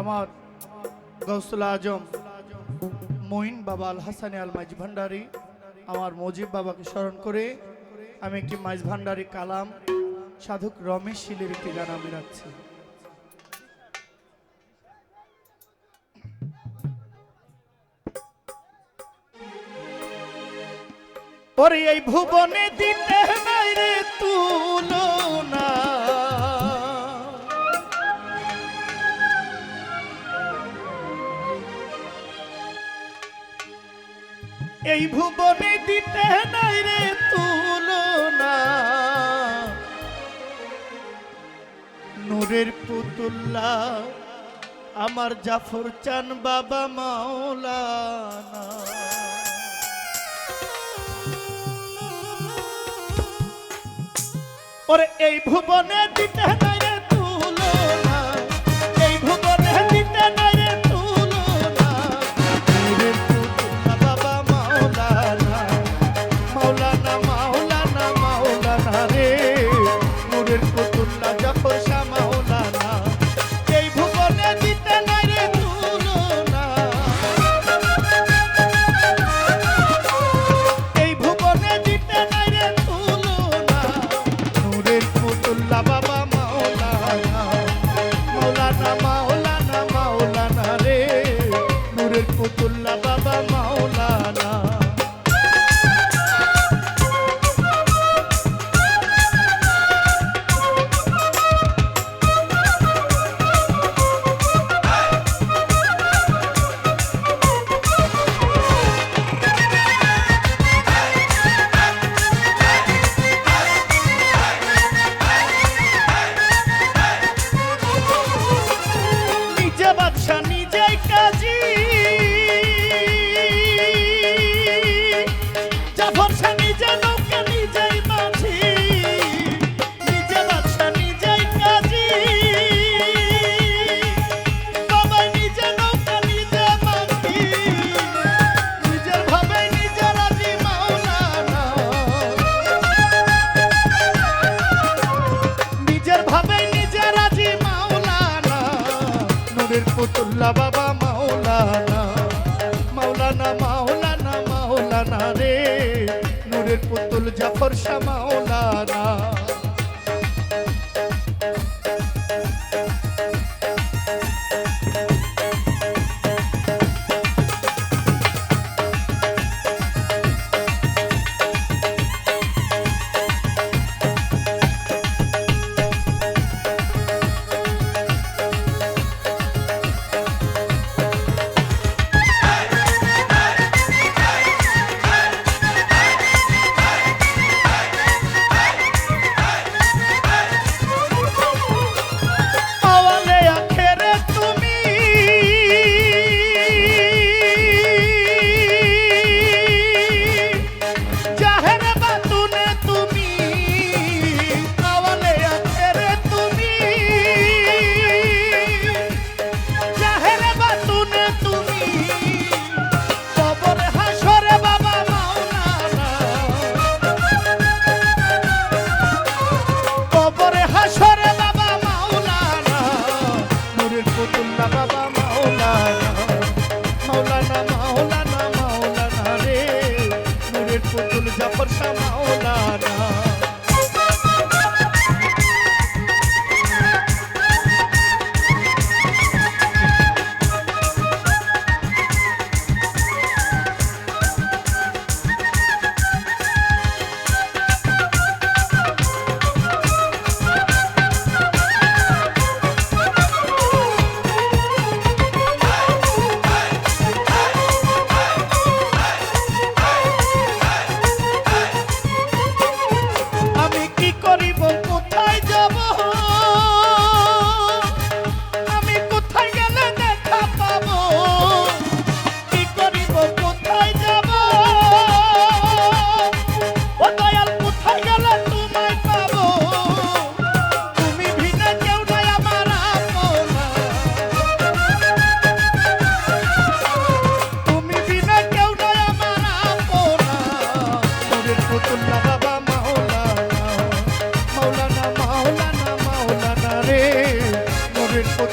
আমার গৌসুল আজম মঈন বাবা আল হাসানি আল মাইজ ভান্ডারি, আমার মজিব বাবাকে স্মরণ করে আমি একটি মাইজ ভান্ডারি কালাম, সাধক রমেশ শিলের একটি গান আমি রাখছি। ওরে এই ভুবনে দিতে নাই রে তুল এই ভুবনে দিতে নাই রে তুলনা। নূরের পুতুল্লা, আমার জাফর চান বাবা মাওলানা। ওরে এই ভুবনে দিতে নাই ভরসা মাওলা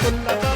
Rasulullah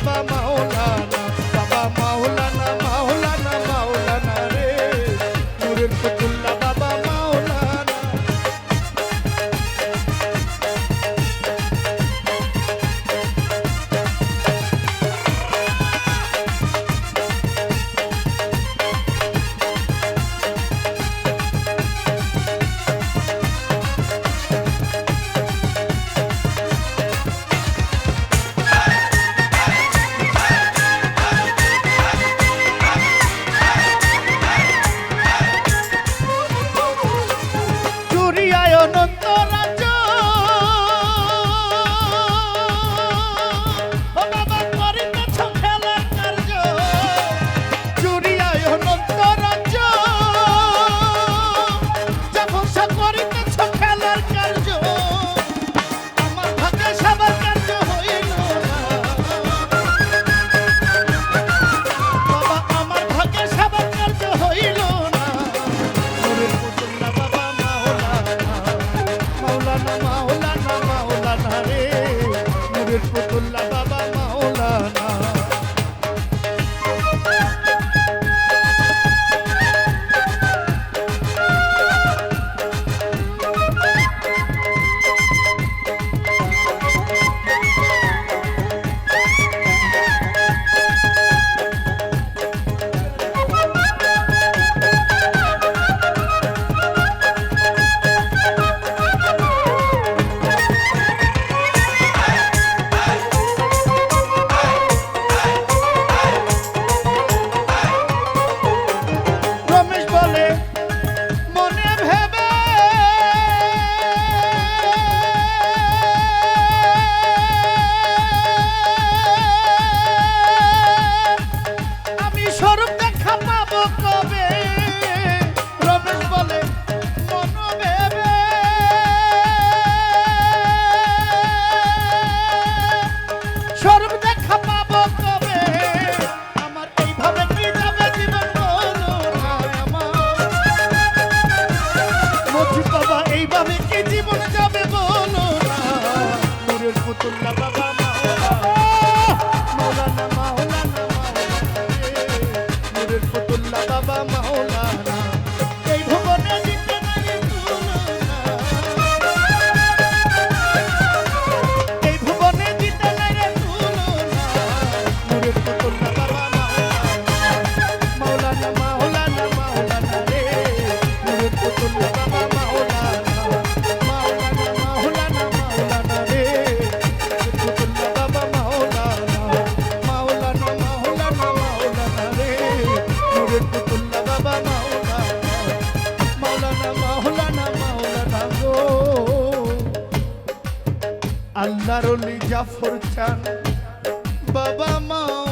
মাওলানা। এই ভুবনে আল্লাহর জাফর চান বাবা মা